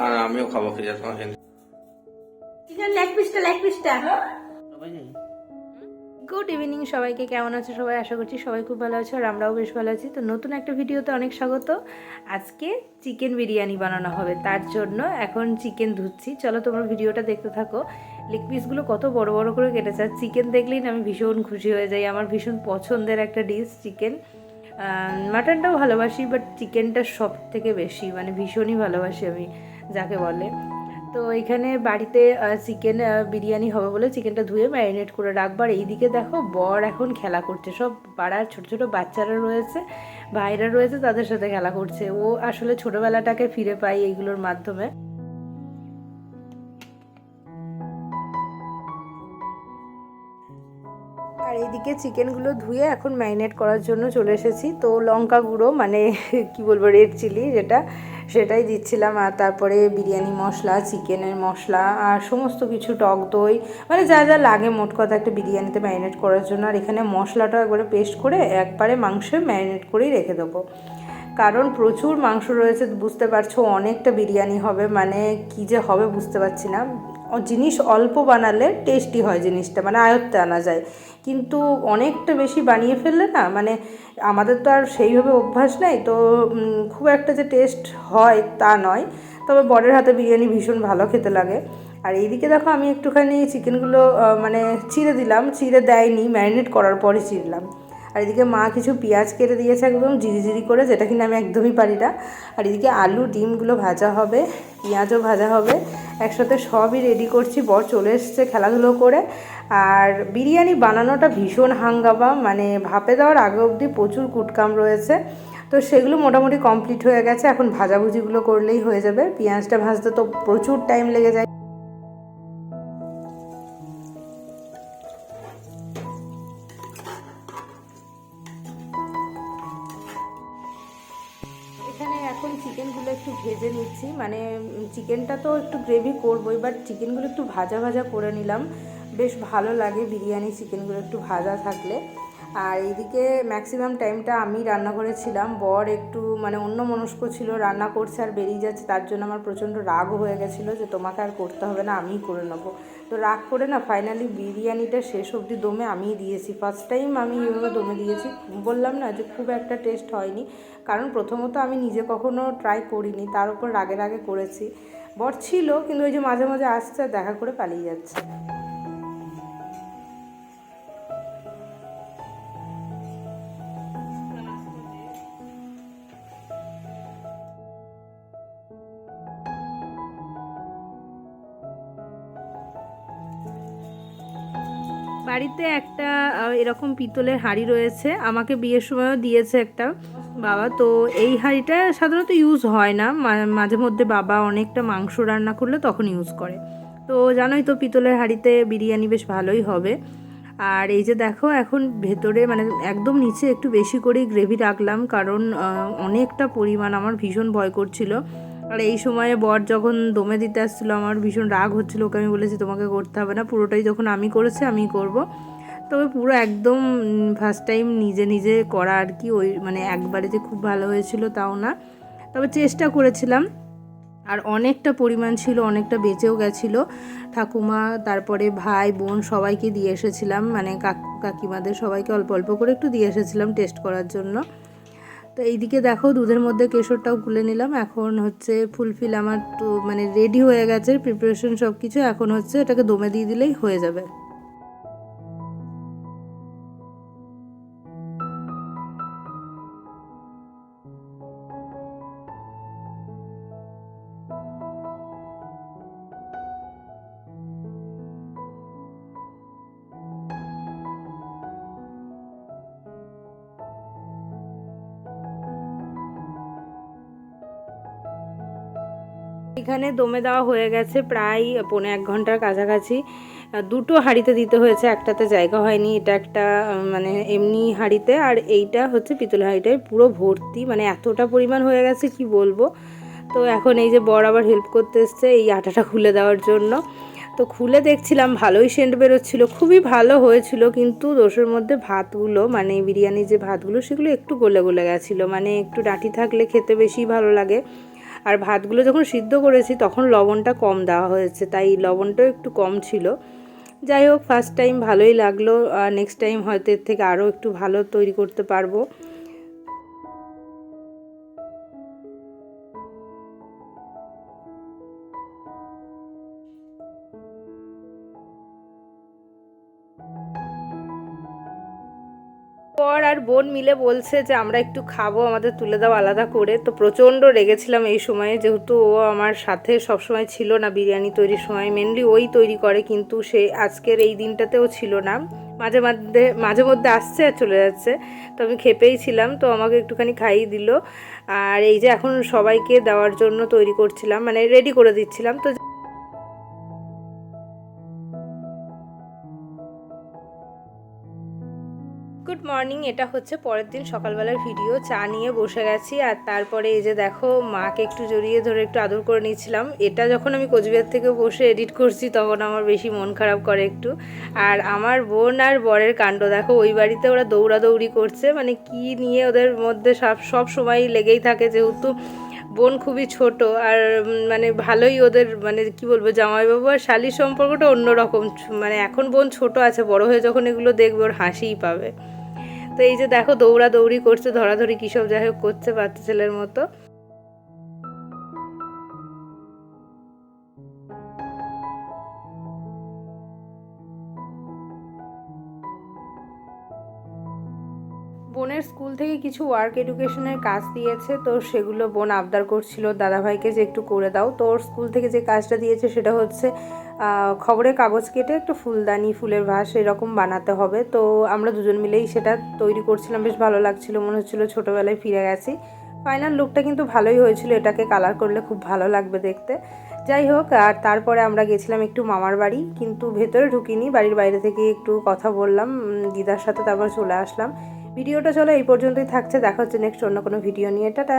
আর আমিও খাব খিদে তোমাকে চিকেন লেগ পিসটা লেগ পিসটা। গুড ইভিনিং সবাইকে কেমন আছো সবাই? আশা করছি সবাই খুব ভালো আছো আর আমরাও বেশ ভালো আছি। তো নতুন একটা ভিডিওতে অনেক স্বাগত। আজকে চিকেন বিরিয়ানি বানানো হবে তার জন্য এখন চিকেন ধুচ্ছি। চলো তোমরা ভিডিওটা দেখতে থাকো। লেগ পিসগুলো কত বড় বড় করে কেটেছে। আর চিকেন দেখলেই না আমি ভীষণ খুশি হয়ে যাই। আমার ভীষণ পছন্দের একটা ডিশ চিকেন মাটনটাও ভালোবাসি বাট চিকেনটা সব থেকে বেশি মানে ভীষণই ভালোবাসি আমি। যাকে বলে। তো এখানে বাড়িতে চিকেন বিরিয়ানি হবে বলে চিকেনটা ধুয়ে ম্যারিনেট করে রাখবার এইদিকে দেখো, বর এখন খেলা করছে। সব পাড়ার ছোটো ছোটো বাচ্চারা রয়েছে, ভাইরা রয়েছে, তাদের সাথে খেলা করছে। ও আসলে ছোটোবেলাটাকে ফিরে পায় এইগুলোর মাধ্যমে। এইদিকে চিকেনগুলো ধুয়ে এখন ম্যারিনেট করার জন্য চলে এসেছি। তো লঙ্কা গুঁড়ো মানে কি বলব রেড চিলি যেটা, সেটাই দিচ্ছিলাম। আর তারপরে বিরিয়ানি মশলা, চিকেনের মশলা আর সমস্ত কিছু, টক দই মানে যা যা লাগে মোট কথা একটা বিরিয়ানিতে ম্যারিনেট করার জন্য। আর এখানে মশলাটা একবারে পেস্ট করে একবারে মাংসে ম্যারিনেট করেই রেখে দেবো। কারণ প্রচুর মাংস রয়েছে, বুঝতে পারছ, অনেকটা বিরিয়ানি হবে মানে কী যে হবে বুঝতে পারছি না। জিনিস অল্প বানালে টেস্টি হয় জিনিসটা মানে আয়ত্তে আনা যায়। কিন্তু অনেকটা বেশি বানিয়ে ফেললে না মানে আমাদের তো আর সেইভাবে অভ্যাস নেই, তো খুব একটা যে টেস্ট হয় তা নয়। তবে বরের হাতে বিরিয়ানি ভীষণ ভালো খেতে লাগে। আর এইদিকে দেখো আমি একটুখানি চিকেনগুলো মানে চিড়ে দিলাম চিড়ে দেয়নি ম্যারিনেট করার পরে চিড়লাম আর এদিকে মা কিছু পেঁয়াজ কেটে দিয়েছে একদম জিরি জিরি করে, যেটা কিনা আমি একদমই পারি না। আর এদিকে আলু, ডিমগুলো ভাজা হবে, পেঁয়াজও ভাজা হবে একসাথে সবই রেডি করছি। বর চলে এসছে খেলাধুলো করে। আর বিরিয়ানি বানানোটা ভীষণ হাঙ্গামা। মানে ভাপে দেওয়ার আগে অবধি প্রচুর কুটকাম রয়েছে। তো সেগুলো মোটামুটি কমপ্লিট হয়ে গেছে। এখন ভাজাভুজিগুলো করলেই হয়ে যাবে। পেঁয়াজটা ভাজতে তো প্রচুর টাইম লেগে যায়। নিচ্ছি মানে চিকেনটা তো একটু গ্রেভি করবোই বাট চিকেনগুলো একটু ভাজা ভাজা করে নিলাম। বেশ ভালো লাগে বিরিয়ানি, চিকেনগুলো একটু ভাজা থাকলে। আর এইদিকে ম্যাক্সিমাম টাইমটা আমি রান্না করেছিলাম। বর একটু মানে অন্য মনস্ক ছিল, রান্না করছে আর বেরিয়ে যাচ্ছে, তার জন্য আমার প্রচণ্ড রাগ হয়ে গেছিল যে তোমাকে আর করতে হবে না, আমিই করে নেব। তো রাগ করে না ফাইনালি বিরিয়ানিটা শেষ অবধি দমে আমিই দিয়েছি। ফার্স্ট টাইম আমি এভাবে দমে দিয়েছি। বললাম না যে খুব একটা টেস্ট হয়নি, কারণ প্রথমত আমি নিজে কখনো ট্রাই করিনি, তার উপর রাগে রাগে করেছি। বর ছিল, কিন্তু ওই যে মাঝে মাঝে আসছে, দেখা করে পালিয়ে যাচ্ছে। বাড়িতে একটা এরকম পিতলের হাঁড়ি রয়েছে। আমাকে বিয়ের সময়ও দিয়েছে একটা বাবা। তো এই হাঁড়িটা সাধারণত ইউজ হয় না। মাঝে মধ্যে বাবা অনেকটা মাংস রান্না করলে তখন ইউজ করে। তো জানোই তো, পিতলের হাঁড়িতে বিরিয়ানি বেশ ভালোই হবে। আর এই যে দেখো, এখন ভেতরে মানে একদম নিচে একটু বেশি করেই গ্রেভি রাখলাম। কারণ অনেকটা পরিমাণ আমার ভীষণ ভয় করছিল। আর এই সময়ে বর যখন দমে দিতে আসছিল, আমার ভীষণ রাগ হচ্ছিল, ওকে আমি বলেছি, তোমাকে করতে হবে না, পুরোটাই যখন আমি করেছি, আমি করব। তবে পুরো একদম ফার্স্ট টাইম নিজে নিজে করা আর কি, ওই মানে একবারে যে খুব ভালো হয়েছিল তাও না। তবে চেষ্টা করেছিলাম, আর অনেকটা পরিমাণ ছিল, অনেকটা বেঁচেও গেছিল। ঠাকুমা, তারপরে ভাই, বোন সবাইকে দিয়ে এসেছিলাম মানে কাকু, কাকিমাদের সবাইকে অল্প অল্প করে একটু দিয়ে এসেছিলাম টেস্ট করার জন্য। তো এইদিকে দেখো দুধের মধ্যে কেশরটাও গুলে নিলাম। এখন হচ্ছে ফুলফিল আমার তো মানে রেডি হয়ে গেছে প্রিপারেশন সব কিছু এখন হচ্ছে এটাকে দমে দিয়ে দিলেই হয়ে যাবে। এখানে দমে দেওয়া হয়ে গেছে প্রায় পৌনে এক ঘণ্টার কাছাকাছি। দুটো হাঁড়িতে দিতে হয়েছে, একটাতে জায়গা হয়নি, এটা একটা মানে এমনি হাঁড়িতে। আর এইটা হচ্ছে পিতল হাঁড়িটায় পুরো ভর্তি মানে এতটা পরিমাণ হয়ে গেছে, কি বলব? তো এখন এই যে বর আবার হেল্প করতে এসছে এই আটাটা খুলে দেওয়ার জন্য। তো খুলে দেখছিলাম, ভালোই সেন্ট বেরোচ্ছিলো, খুবই ভালো হয়েছিল, কিন্তু দোষের মধ্যে ভাতগুলো মানে বিরিয়ানির যে ভাতগুলো, সেগুলো একটু গলে গলে গেছিল। মানে একটু ডাঁটি থাকলে খেতে বেশি ভালো লাগে। আর ভাতগুলো যখন সিদ্ধ করেছি, তখন লবণটা কম দেওয়া হয়েছে, তাই লবণটাও একটু কম ছিল। যাই হোক ফার্স্ট টাইম ভালোই লাগল নেক্সট টাইম হয়তো এর থেকে আরও একটু ভালো তৈরি করতে পারব। পর আর বোন মিলে বলছে যে আমরা একটু খাব, আমাদের তুলে দাও আলাদা করে। তো প্রচণ্ড রেগেছিলাম এই সময়ে, যেহেতু ও আমার সাথে সব সময় ছিল না বিরিয়ানি তৈরির সময় মেনলি ওই তৈরি করে, কিন্তু সে আজকের এই দিনটাতেও ছিল না। মাঝে মধ্যে মাঝে মধ্যে আসছে আর চলে যাচ্ছে। তো আমি খেপেই ছিলাম, তো আমাকে একটুখানি খাইয়ে দিল। আর এই যে এখন সবাইকে দেওয়ার জন্য তৈরি করছিলাম মানে রেডি করে দিচ্ছিলাম। তো গুড মর্নিং, এটা হচ্ছে পরের দিন সকালবেলার ভিডিও। চা নিয়ে বসে গেছি আর তারপরে এই যে দেখো, মাকে একটু জড়িয়ে ধরে একটু আদর করে নিয়েছিলাম। এটা যখন আমি কোচবিহার থেকে বসে এডিট করছি, তখন আমার বেশি মন খারাপ করে একটু। আর আমার বোন আর বরের কাণ্ড, দেখো, ওই বাড়িতে ওরা দৌড়াদৌড়ি করছে। মানে কি নিয়ে ওদের মধ্যে সব সব সময় লেগেই থাকে যেহেতু বোন খুবই ছোট আর মানে ভালোই ওদের মানে কি বলব, জামাইবাবু আর শালির সম্পর্কটা অন্যরকম। মানে এখন বোন ছোট আছে, বড় হয়ে যখন এগুলো দেখবে, ওর হাসিই পাবে। তো এই যে দেখো, দৌড়াদৌড়ি করছে, ধরাধরি কী সব যাই হোক করছে বাচ্চা ছেলের মতো। বোনের স্কুল থেকে কিছু ওয়ার্ক এডুকেশনের কাজ দিয়েছে, তো সেগুলো বোন আবদার করছিল। দাদাভাইকে যে একটু করে দাও। তো ওর স্কুল থেকে যে কাজটা দিয়েছে সেটা হচ্ছে খবরের কাগজ কেটে একটু ফুলদানি, ফুলের ভাস এরকম বানাতে হবে। তো আমরা দুজন মিলেই সেটা তৈরি করছিলাম। বেশ ভালো লাগছিল, মনে হচ্ছিল ছোটোবেলায় ফিরে গেছি। ফাইনাল লুকটা কিন্তু ভালোই হয়েছিল। এটাকে কালার করলে খুব ভালো লাগবে দেখতে। যাই হোক, আর তারপরে আমরা গেছিলাম একটু মামার বাড়ি, কিন্তু ভেতরে ঢুকিনি। বাড়ির বাইরে থেকে একটু কথা বললাম। দিদার সাথে তারপর চলে আসলাম। ভিডিওটা চলো এই পর্যন্তই থাকছে দেখা হচ্ছে নেক্সট অন্য কোনো ভিডিও নিয়ে। টাটা!